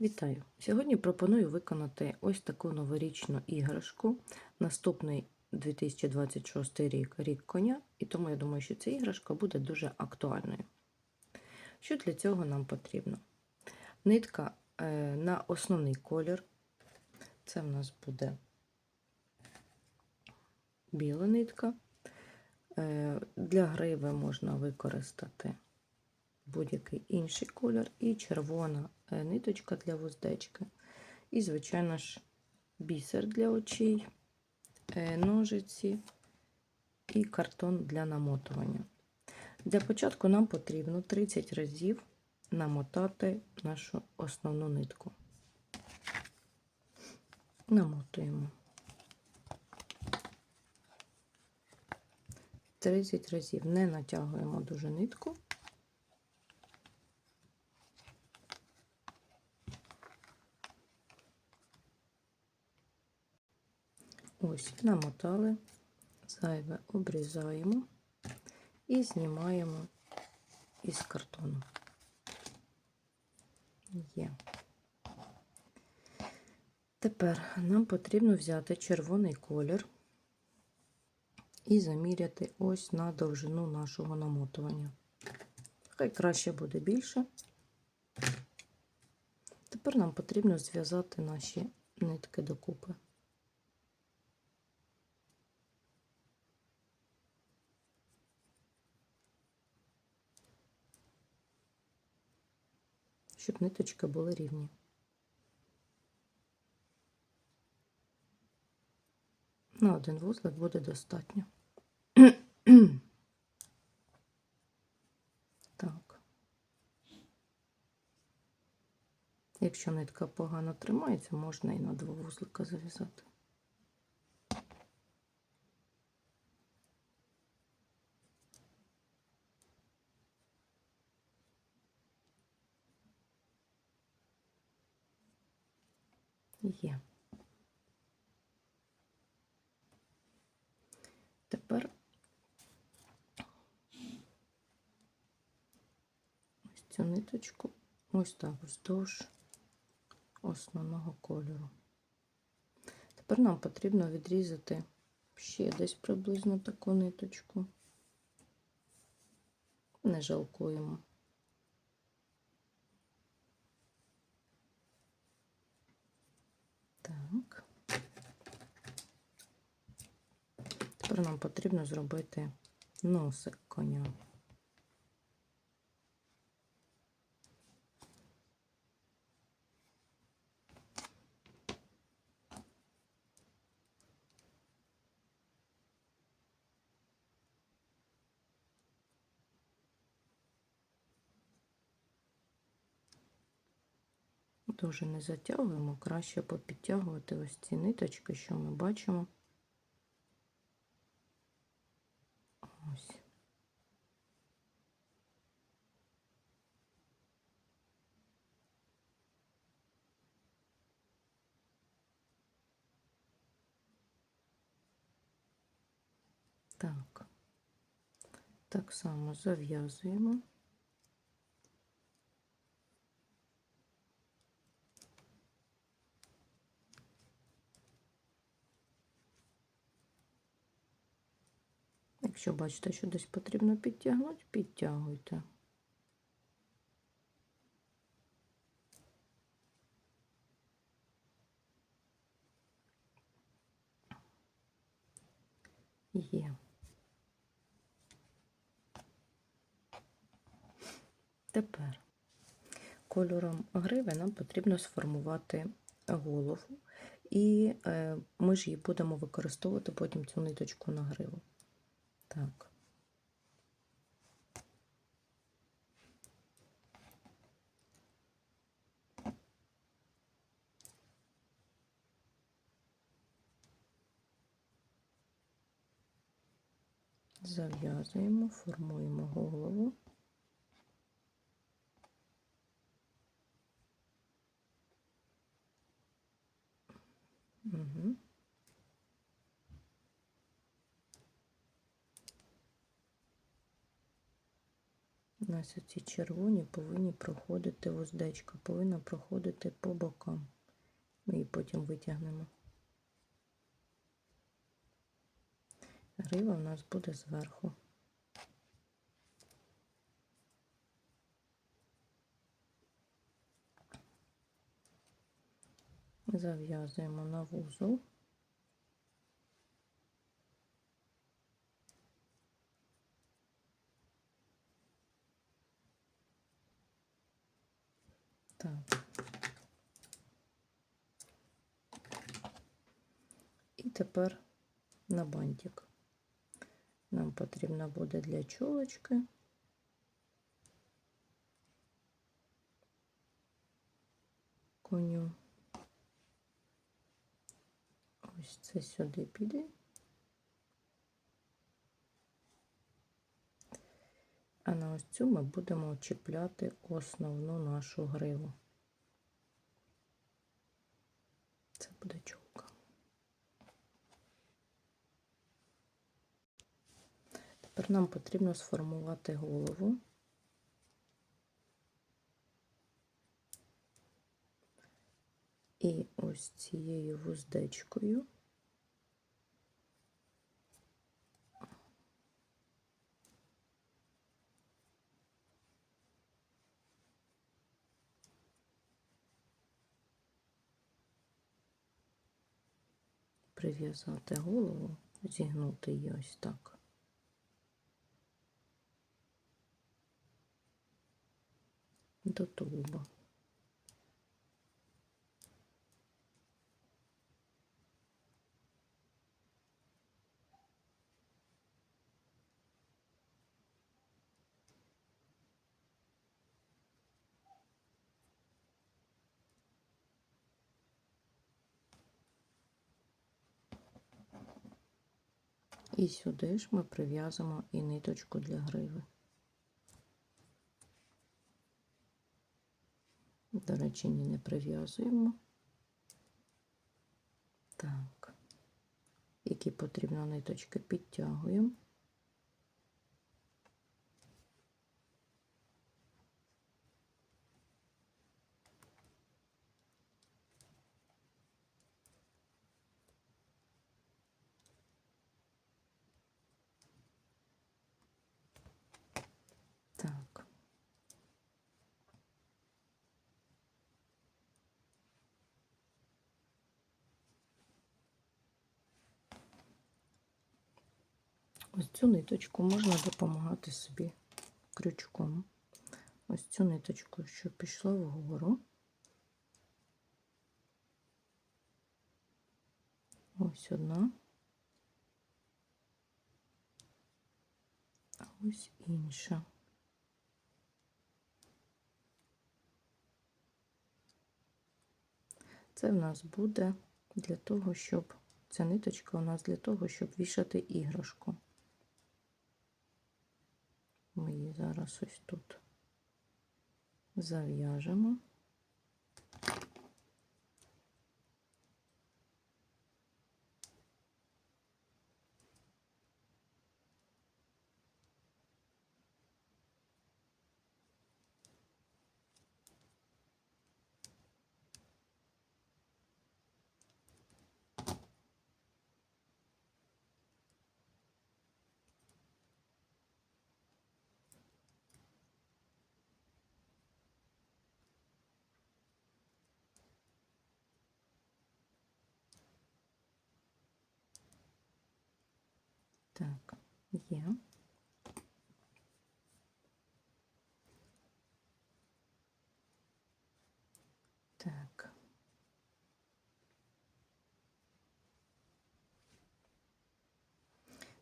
Вітаю! Сьогодні пропоную виконати ось таку новорічну іграшку. Наступний 2026 рік рік коня, і тому я думаю, що ця іграшка буде дуже актуальною. Що для цього нам потрібно? Нитка е, на основний колір. Це в нас буде біла нитка. Е, Для гриви можна використати будь-який інший колір, і червона е, ниточка для вуздечки. І, звичайно ж, бісер для очей, е, ножиці і картон для намотування. Для початку нам потрібно 30 разів намотати нашу основну нитку. Намотуємо. 30 разів не натягуємо дуже нитку. Ось, намотали, зайве обрізаємо і знімаємо із картону. Є. Тепер нам потрібно взяти червоний колір і заміряти ось на довжину нашого намотування. Хай краще буде більше. Тепер нам потрібно зв'язати наші нитки докупи. Щоб ниточки були рівні. На один вузлик буде достатньо. Так. Якщо нитка погано тримається, можна і на два вузлика зав'язати. Є. Тепер ось цю ниточку ось так вздовж основного кольору. Тепер нам потрібно відрізати ще десь приблизно таку ниточку. Не жалкуємо. Так. Тепер нам потрібно зробити носик коня. Дуже не затягуємо, краще попідтягувати ось ці ниточки, що ми бачимо. Ось. Так, так само зав'язуємо. Якщо бачите, що десь потрібно підтягнути, підтягуйте. Є. Тепер кольором гриви нам потрібно сформувати голову, і е, ми ж її будемо використовувати потім цю ниточку на гриву. Так. Зав'язуємо, формуємо голову. Угу. Нас ці червоні повинні проходити вуздечка, повинна проходити по бокам. Ми її потім витягнемо. Грива у нас буде зверху. Зав'язуємо на вузол. Так. І тепер на бантик. Нам потрібно буде для чолочки. Коню. Ось це сюди піде. А на ось цю ми будемо чіпляти основну нашу гриву. Це буде чулка. Тепер нам потрібно сформувати голову. І ось цією вуздечкою прив'язати голову, зігнути її ось так. До тулуба. І сюди ж ми прив'язуємо і ниточку для гриви. До речі, ні, не прив'язуємо. Так, які потрібно ниточки підтягуємо. Так. Ось цю ниточку можна допомагати собі крючком. Ось цю ниточку, що пішла вгору. Ось одна. А ось інша. Це в нас буде для того, щоб ця ниточка у нас для того, щоб вішати іграшку. Ми її зараз ось тут зав'яжемо. Так, є. Так.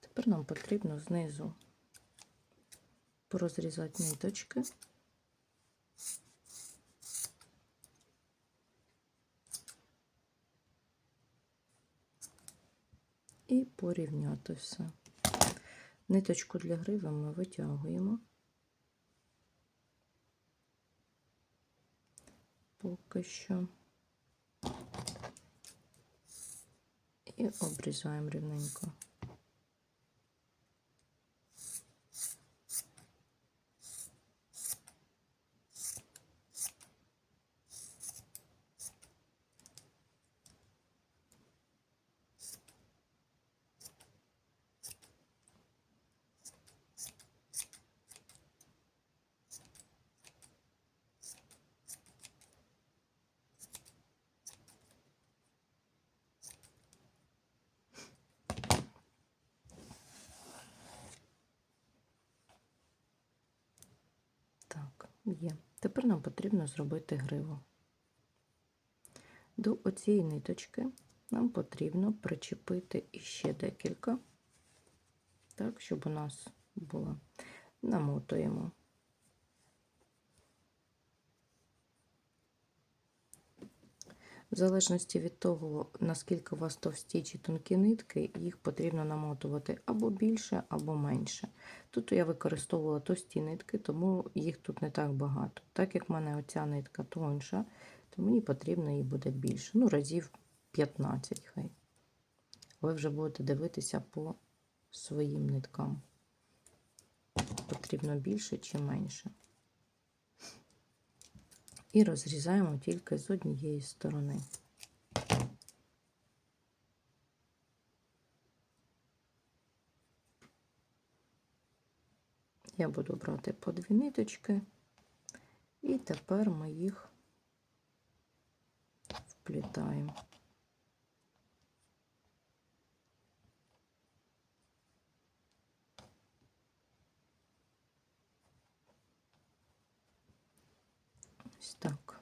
Тепер нам потрібно знизу порозрізати ниточки. І порівняти все. Ниточку для гриви ми витягуємо. Поки що. І обрізаємо рівненько. Є. Тепер нам потрібно зробити гриву. До оцієї ниточки нам потрібно причепити іще декілька, так, щоб у нас було. Намотуємо. В залежності від того, наскільки у вас товсті чи тонкі нитки, їх потрібно намотувати або більше, або менше. Тут я використовувала товсті нитки, тому їх тут не так багато. Так як в мене оця нитка тонша, то мені потрібно її буде більше. Ну, разів 15 хай. Ви вже будете дивитися по своїм ниткам. Потрібно більше чи менше. І розрізаємо тільки з однієї сторони. Я буду брати по дві ниточки, і тепер ми їх вплітаємо. Ось так.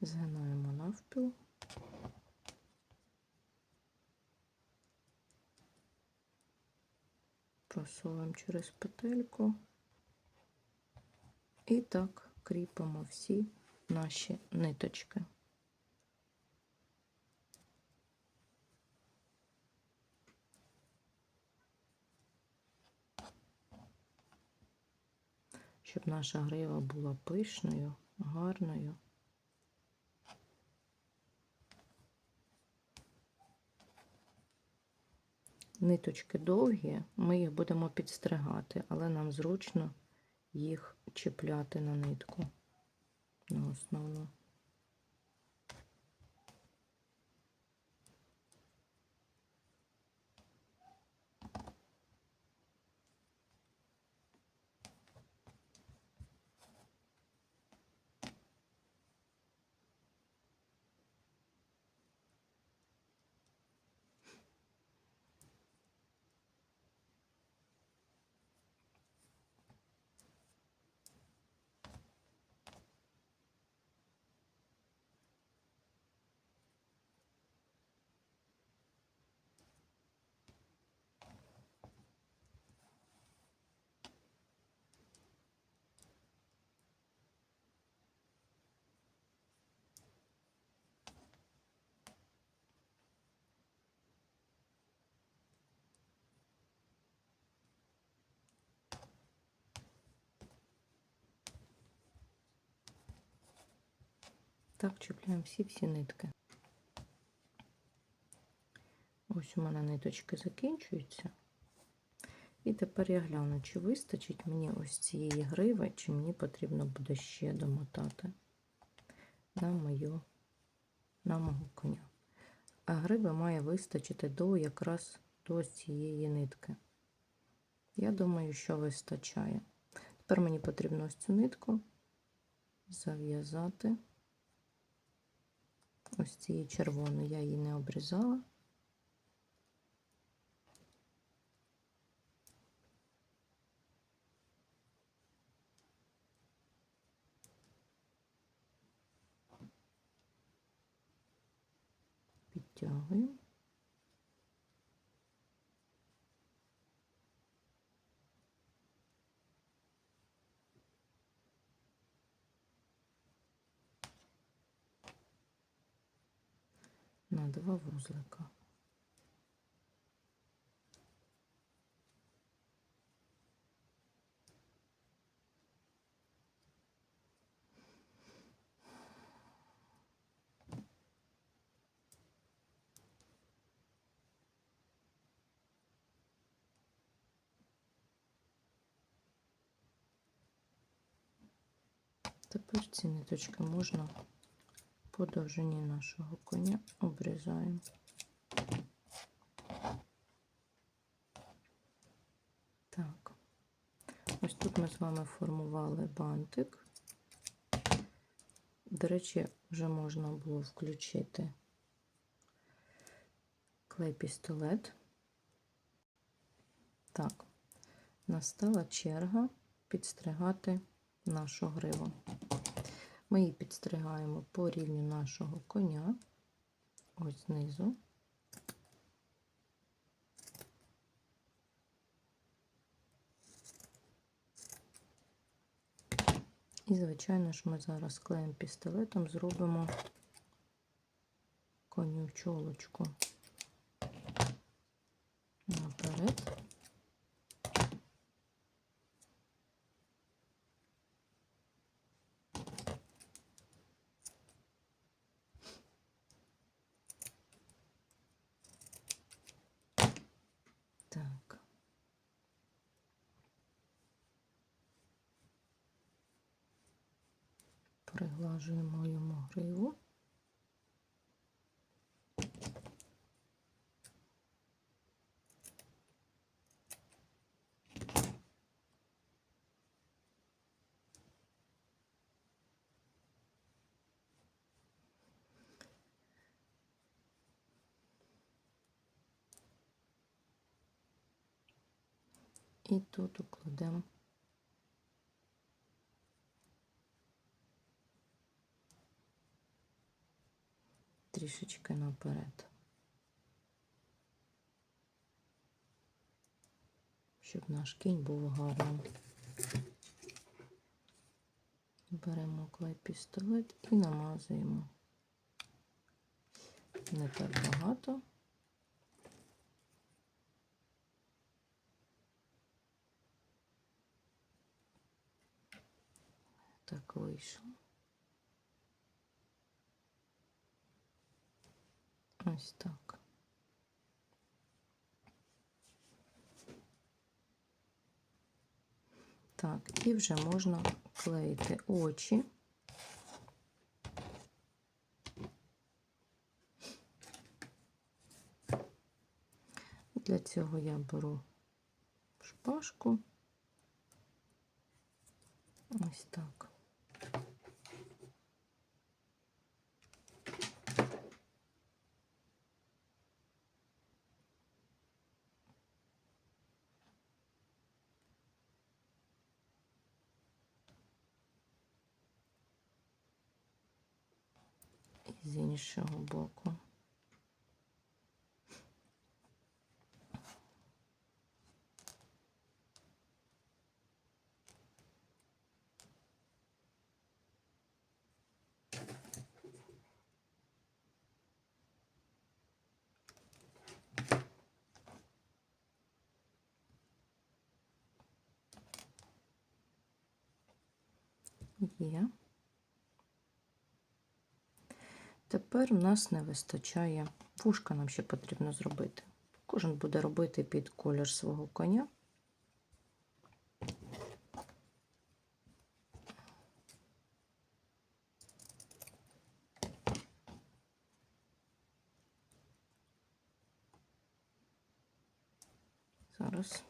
Згинаємо навпіл. Просовуємо через петельку. І так кріпимо всі наші ниточки. Щоб наша грива була пишною, гарною. Ниточки довгі, ми їх будемо підстригати, але нам зручно їх чіпляти на нитку на основну. Так, чіпляємо всі-всі нитки. Ось у мене ниточки закінчуються. І тепер я гляну, чи вистачить мені ось цієї гриви, чи мені потрібно буде ще домотати на мою, на мого коня. А гриби має вистачити до якраз до цієї нитки. Я думаю, що вистачає. Тепер мені потрібно ось цю нитку зав'язати ось цієї червоної, я її не обрізала. Підтягуємо. Два вузлика. Тепер ці ниточки можна по довжині нашого коня обрізаємо. Так, ось тут ми з вами формували бантик. До речі, вже можна було включити клей-пістолет, Так, настала черга підстригати нашу гриву. Ми її підстригаємо по рівню нашого коня, ось знизу. І, звичайно ж, ми зараз клеєм пістолетом зробимо коню чолочку наперед. Так. Йому гриву. І тут укладемо трішечки наперед, щоб наш кінь був гарним. Беремо клей пістолет і намазуємо не так багато. Так вийшло. Ось так. Так, і вже можна клеїти очі. Для цього я беру шпажку. Ось так. З іншого боку. Є. Тепер в нас не вистачає. Вушка нам ще потрібно зробити. Кожен буде робити під колір свого коня. Зараз.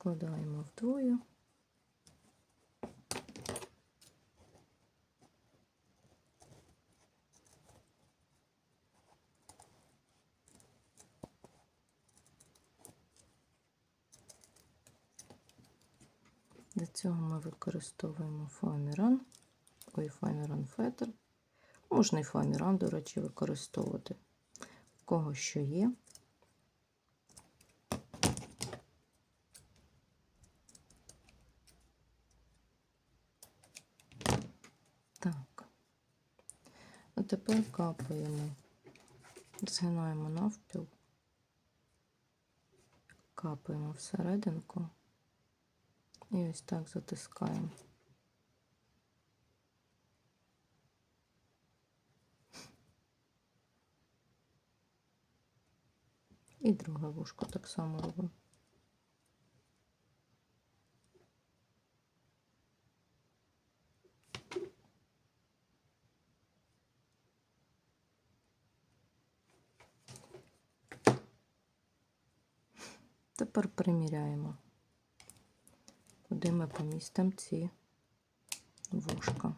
Складаємо вдвоє. Для цього ми використовуємо фоаміран, ой, фоаміран фетр. Можна і фоаміран, до речі, використовувати. У кого що є. Так. А тепер капаємо, згинаємо навпіл, капаємо всерединку і ось так затискаємо. І друге вушко так само робимо. Тепер приміряємо, куди ми помістимо ці вушка.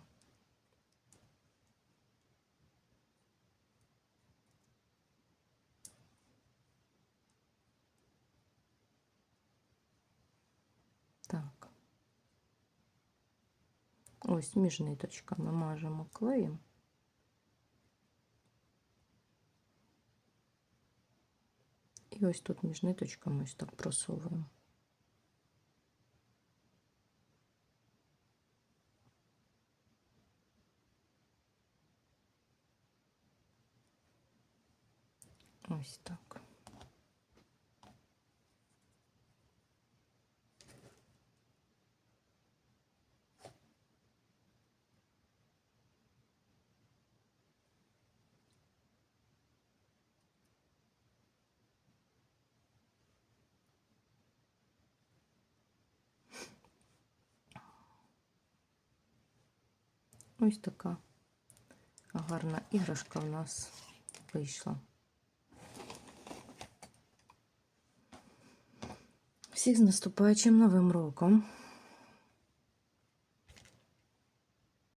Так. Ось між ниточками мажемо клеєм. І ось тут між ниточками ось так просовуємо. Ось так. Ось така гарна іграшка в нас вийшла. Всіх з наступаючим новим роком!